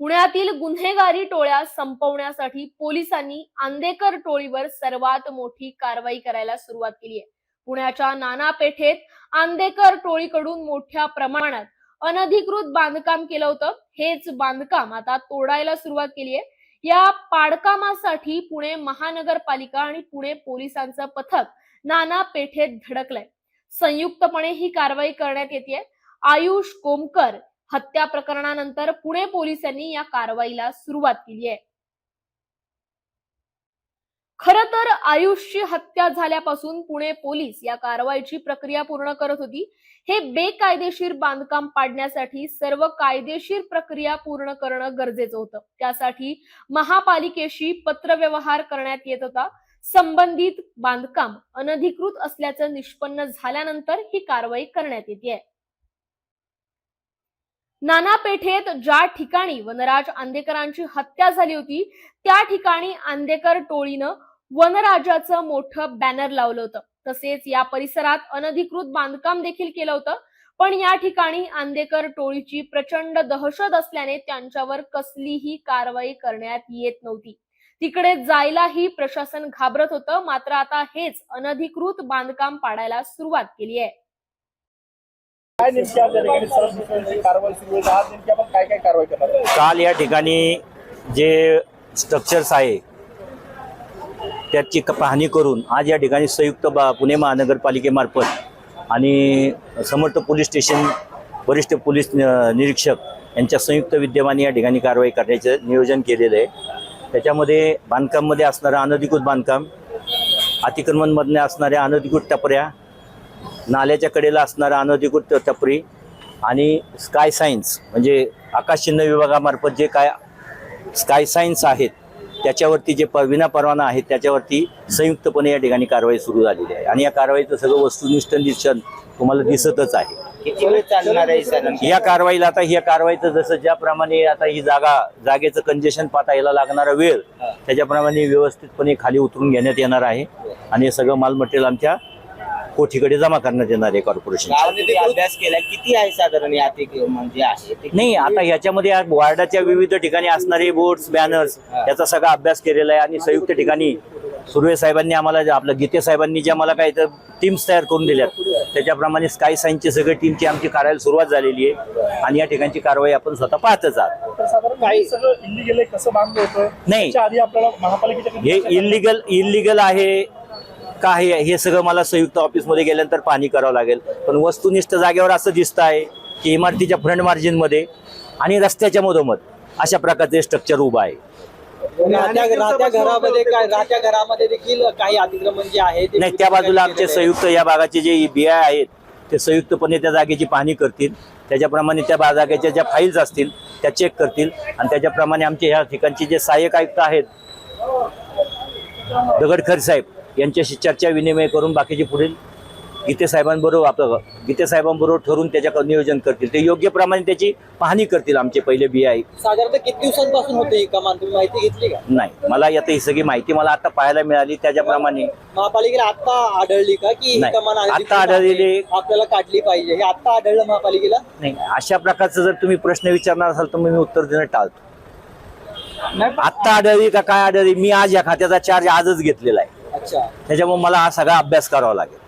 पुण्यातील गुन्हेगारी टोळ्या संपवण्यासाठी पोलिसांनी आंदेकर टोळीवर सर्वात मोठी कारवाई करायला सुरुवात केली आहे. पुण्याच्या नाना पेठेत आंदेकर टोळीकडून मोठ्या प्रमाणात अनधिकृत बांधकाम केलं होतं. हेच बांधकाम आता तोडायला सुरुवात केली आहे. या पाडकामासाठी पुणे महानगरपालिका आणि पुणे पोलिसांचं पथक नाना पेठेत धडकलंय. संयुक्तपणे ही कारवाई करण्यात येते. आयुष कोमकर हत्या प्रकरणानंतर पुणे पोलिसांनी या कारवाईला सुरुवात केली आहे. खर तर आयुषची हत्या झाल्यापासून पुणे पोलीस या कारवाईची प्रक्रिया पूर्ण करत होती. हे बेकायदेशीर बांधकाम पाडण्यासाठी सर्व कायदेशीर प्रक्रिया पूर्ण करणं गरजेचं होतं. त्यासाठी महापालिकेशी पत्रव्यवहार करण्यात येत होता. संबंधित बांधकाम अनधिकृत असल्याचं निष्पन्न झाल्यानंतर ही कारवाई करण्यात येते नाना पेठेत ज्या ठिकाणी वनराज आंदेकरांची हत्या झाली होती त्या ठिकाणी आंदेकर टोळीनं वनराजाचं मोठं बॅनर लावलं होतं. तसेच या परिसरात अनधिकृत बांधकाम देखील केलं होतं. पण या ठिकाणी आंदेकर टोळीची प्रचंड दहशत असल्याने त्यांच्यावर कसलीही कारवाई करण्यात येत नव्हती. तिकडे जायलाही प्रशासन घाबरत होतं. मात्र आता हेच अनधिकृत बांधकाम पाडायला सुरुवात केली आहे. काय नेमकी आज या ठिकाणी कारवाई सुरू आहे आज नेमकी आपण काय काय कारवाई करणार आहोत? काल या ठिकाणी जे स्ट्रक्चर्स आहे त्याची क- पाहणी करून आज या ठिकाणी संयुक्त बा पुणे महानगरपालिकेमार्फत आणि समर्थ पोलीस स्टेशन वरिष्ठ पोलीस न- निरीक्षक यांच्या संयुक्त विद्यमाने या ठिकाणी कारवाई करण्याचं नियोजन केलेलं आहे त्याच्यामध्ये बांधकाममध्ये असणारं अनधिकृत बांधकाम अतिक्रमणमधल्या असणाऱ्या अनधिकृत टपऱ्या नाल्याच्या कडेला असणारा अनधिकृत टपरी आणि स्काय सायन्स म्हणजे आकाशचिन्ह विभागामार्फत जे काय स्काय सायन्स आहेत त्याच्यावरती जे विना परवाना आहेत त्याच्यावरती संयुक्तपणे या ठिकाणी कारवाई सुरू झालेली आहे. आणि या कारवाईचं सगळं वस्तुनिष्ठ निरीक्षण तुम्हाला दिसतच आहे. या कारवाईला आता ह्या कारवाईचं जसं ज्याप्रमाणे आता ही जागा जागेचं कंजेशन पाहता याला लागणारा वेळ त्याच्याप्रमाणे व्यवस्थितपणे खाली उतरून घेण्यात येणार आहे. आणि हे सगळं माल मटेरियल आमच्या कोठीकडे जमा करण्यात येणार आहे कॉर्पोरेशन गावाने अभ्यास केला. किती आहे साधारण या ते म्हणजे आहे ते? नाही आता याच्यामध्ये आज वार्डाच्या विविध ठिकाणी असणारे बोर्ड्स बॅनर्स याचा सगळा अभ्यास केलेला आहे आणि संयुक्त ठिकाणी सुर्वे साहेबांनी आम्हाला जे आपलं गीते साहेबांनी जे आम्हाला काही टीम्स तयार करून दिल्यात. त्याच्याप्रमाणे स्काय सायन्सची सगळी टीमची आमची कार्याला सुरुवात झालेली आहे आणि या ठिकाणची कारवाई आपण स्वतः पाहतच आहात. तर साधारण सगळं इलिगल आहे कसं बांधलं होतं? नाही. त्याच्या आधी आपल्याला महापालिकेच्या हे इलिगल इलिगल आहे. का आहे हे सगळं मला संयुक्त ऑफिसमध्ये गेल्यानंतर पाहणी करावं लागेल. पण वस्तुनिष्ठ जागेवर असं दिसतं आहे की इमारतीच्या फ्रंट मार्जिनमध्ये आणि रस्त्याच्या मधोमध अशा प्रकारचे स्ट्रक्चर उभं आहे. राहत्या राहत्या घरामध्ये काय राहत्या घरामध्ये देखील काही अतिक्रमण जे आहे ते नाही त्या बाजूला आमचे संयुक्त या भागाचे जे बी आय आहेत ते संयुक्तपणे त्या जागेची पाहणी करतील. त्याच्याप्रमाणे त्या जागेच्या ज्या फाईल्स असतील त्या चेक करतील. आणि त्याच्याप्रमाणे आमचे ह्या ठिकाणचे जे सहाय्यक आयुक्त आहेत दगडखर साहेब यांच्याशी चर्चा विनिमय करून बाकीचे पुढील गीते साहेबांबरोबर आपलं गीते साहेबांबरोबर ठरून त्याच्या नियोजन करतील. ते योग्य प्रमाणे त्याची पाहणी करतील आमचे पहिले बी आय साधारणतः किती दिवसांपासून होते ही कमान तुम्ही माहिती घेतली का? नाही. मला आता ही सगळी माहिती मला आता पाहायला मिळाली त्याच्याप्रमाणे. महापालिकेला आता आढळली का की ही नाही. कमान आता आढळलेली- आपल्याला काढली पाहिजे. हे आता आढळलं महापालिकेला? नाही. अशा प्रकारचं जर तुम्ही प्रश्न विचारणार असाल तर मी उत्तर देणं टाळतो. आत्ता आढळली का काय आढळली? मी आज या खात्याचा चार्ज आजच घेतलेला आहे. त्याच्यामुळे मला हा सगळा अभ्यास करावा लागेल.